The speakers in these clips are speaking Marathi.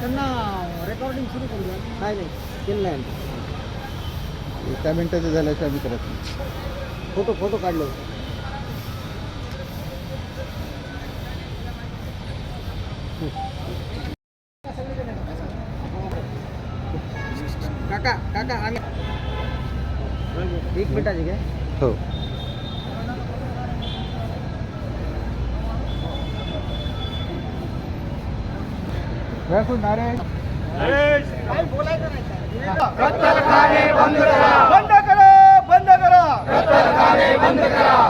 त्यांना रेकॉर्डिंग सुरू करू द्या. नाही नाही. केलं नाही एका मिनिटाचं झाल्याशिवाय आम्ही करत नाही. फ़ोटो फ़ोटो काढले. काका काका आम्ही एक मिनिटाची काय हो. काय बोलायचं नाही बंद करा बंद करा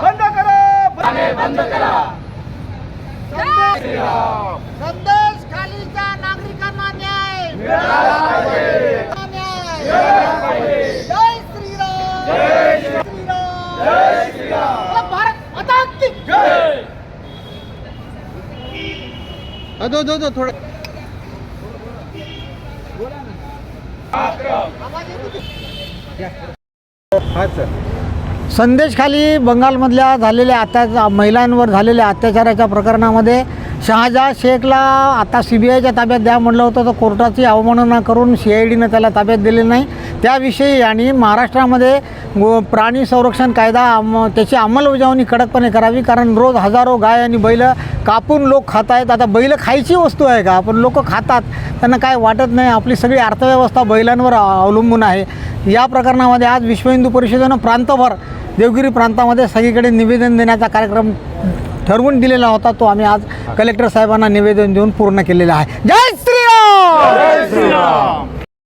बंद करा बंद करा संदेश खालीच्या नागरिकांना न्याय न्याय जय श्रीराम जय श्रीराम जय श्रीराम भारत माता की अ, दो दो दो संदेशखाली बंगालमधल्या झालेल्या अत्या महिलांवर झालेल्या अत्याचाराच्या प्रकरणामध्ये शहाजहा शेखला आता सी बी आयच्या ताब्यात द्या म्हटलं होतं तर कोर्टाची अवमानना करून सी आय डीनं त्याला ताब्यात दिले नाही. त्याविषयी आणि महाराष्ट्रामध्ये गो प्राणी संरक्षण कायदा अम त्याची अंमलबजावणी कडकपणे करावी कारण रोज हजारो गाय आणि बैल कापून लोक खात आहेत आता बैल खायची वस्तू आहे का? पण लोक खातात. त्यांना काय वाटत नाही. आपली सगळी अर्थव्यवस्था बैलांवर अवलंबून आहे. या प्रकरणामध्ये आज विश्व हिंदू परिषदेनं प्रांतभर देवगिरी प्रांतामध्ये सगळीकडे निवेदन देण्याचा कार्यक्रम ठरवून दिलेला होता. तो आम्ही आज कलेक्टर साहेबांना निवेदन देऊन पूर्ण केलेला आहे. जय श्रीराम!